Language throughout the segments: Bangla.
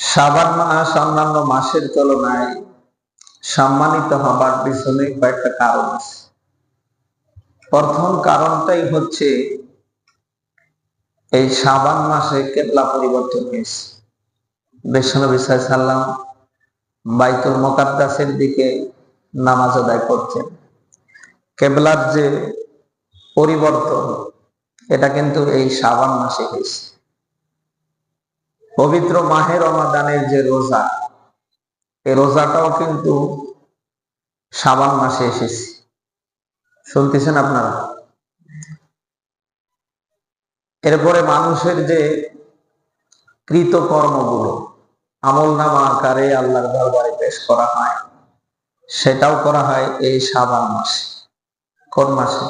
সাবান মাস অন্যান্য মাসের তুলনায় সম্মানিত হবার পিছনে কয়েকটা কারণ আছে। প্রথম কারণটাই হচ্ছে এই সাবান মাসে কেবলা পরিবর্তন হয়েছে। বিশ্বনবী সাল্লাম বাইতুল মোকাদ্দাসের দিকে নামাজ আদায় করছেন কেবলার যে পরিবর্তন, এটা কিন্তু এই সাবান মাসে হয়েছে। পবিত্র মাহে রমাদানের যে রোজা, এই রোজাটাও কিন্তু সাবান মাসে এসেছে। শুনতেছেন আপনারা? এরপরে মানুষের যে কৃত কর্মগুলো আমল নামা আকারে আল্লাহর দরবারে পেশ করা হয়, সেটাও করা হয় এই সাবান মাসে। কোন মাসে?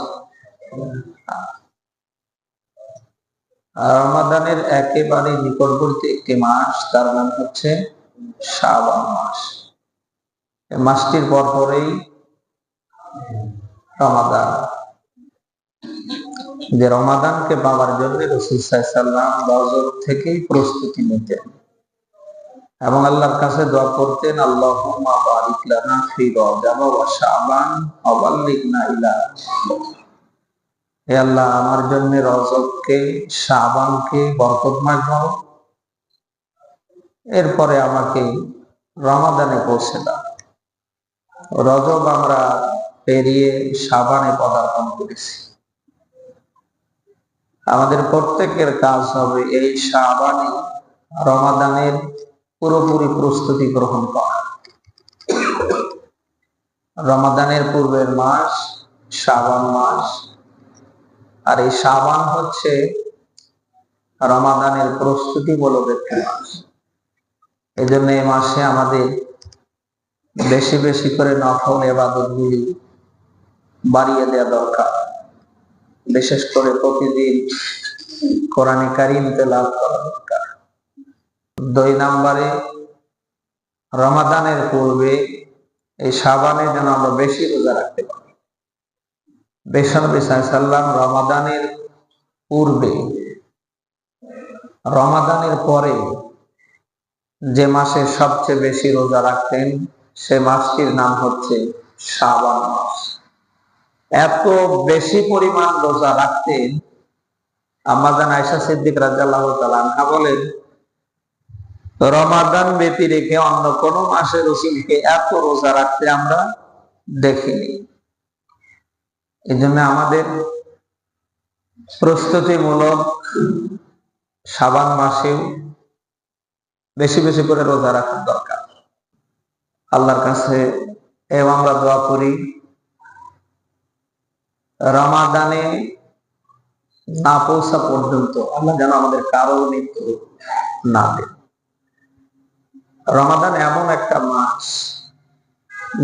রমাদানের একেবারে নিকটবর্তী একটি মাস, তার নাম হচ্ছে শ্রাবণ মাস। মাসটির পর পরেই রমাদান। যে রমাদানকে পাওয়ার জন্য রসুল থেকেই প্রস্তুতি নিতেন। এবং আল্লাহর কাছে দোয়া করতেন আল্লাহ বারিক লানা ফি রজব শাবান ওয়া বাল্লিগনা ইলা হে আল্লাহ, আমার জন্য রজবকে, শাবানকে বরকতময় করো। এরপরে আমাকে রমাদানে পৌঁছে দাও। রজব আমরা পেরিয়ে সাবানে পদার্পণ করেছি। আমাদের প্রত্যেকের কাজ হবে এই সাবানে রমাদানের পুরোপুরি প্রস্তুতি গ্রহণ করা। রমাদানের পূর্বের মাস শ্রাবণ মাস আর এই সাবান হচ্ছে রমাদানের প্রস্তুতি মূলক একটি মাস এই জন্য এই মাসে আমাদের বেশি বেশি করে নফল এবাদত গুলি বাড়িয়ে দেওয়া দরকার। বিশেষ করে প্রতিদিন কোরআনে কারিম তেলাভ করা দরকার। দুই নম্বরে রমাদানের পূর্বে এই সাবানে যেন আমরা বেশি রোজা রাখতে পারি। বেসনবী সাল্লাম রমাদানের পূর্বে, রমাদানের পরে যে মাসে সবচেয়ে বেশি রোজা রাখতেন, সে মাসটির নাম হচ্ছে শ্রাবণ মাস। এত বেশি পরিমাণ রোজা রাখতেন আমাদান আয়সা সিদ্দিক রাজাল্লাহ আনহা বলেন, রমাদান ব্যতী রেখে অন্য কোনো মাসে রসুলকে এত রোজা রাখতে আমরা দেখিনি। এই জন্য আমাদের প্রস্তুতিমূলক সাবান মাসেও বেশি বেশি করে রোজা রাখার দরকার। আল্লাহর কাছে এবং আমরা দোয়া করি, রমাদানে না পৌঁছা পর্যন্ত আল্লাহ যেন আমাদের কারও মৃত্যু না দেন। রমাদান এমন একটা মাস,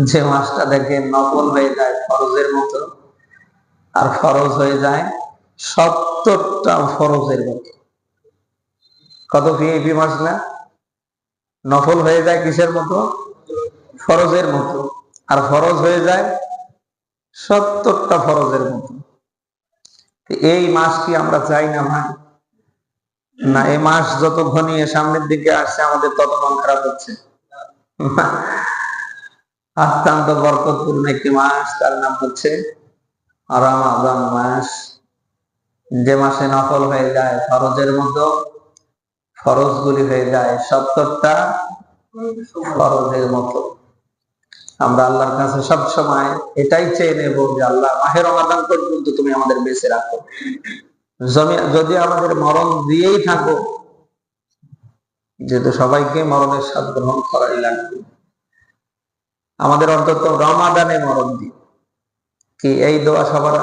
যে মাসটা দেখে নকল হয়ে যায় ফরজের মতো। আর ফরজ হয়ে যায় সত্তরটা ফরজের মতো কত ভিআইপি না? নফল হয়ে যায় কিসের মতো? ফরজের মতো। আর ফরজ হয়ে যায় সত্তরটা ফরজের মতো। এই মাস কি আমরা চাই না ভাই? না, এই মাস যত ঘনিয়ে সামনের দিকে আসছে, আমাদের তত মন খারাপ হচ্ছে। অত্যন্ত বরকতপূর্ণ একটি মাস, তার নাম হচ্ছে রমাদান মাস। যে মাসে নকল হয়ে যায়, ফরজের মতো ফরজ গুলি হয়ে যায়, সত্তরটা ফরজের মতো। আমরা আল্লাহর কাছে সব সময় এটাই চেয়ে নেব যে আল্লাহ মাহের রমাদান পর্যন্ত তুমি আমাদের বেঁচে রাখো। যদি আমাদের মরণ দিয়েই থাকো, যেহেতু সবাইকে মরণের স্বাদ গ্রহণ করাই লাগবে। আমাদের অন্তত রমাদানে মরণ দিই কি এই দোয়া সবার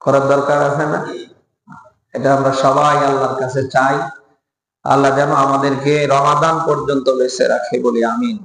করার দরকার আছে না? এটা আমরা সবাই আল্লাহর কাছে চাই। আল্লাহ যেন আমাদেরকে রমাদান পর্যন্ত বেঁচে রাখে বলি, আমিন।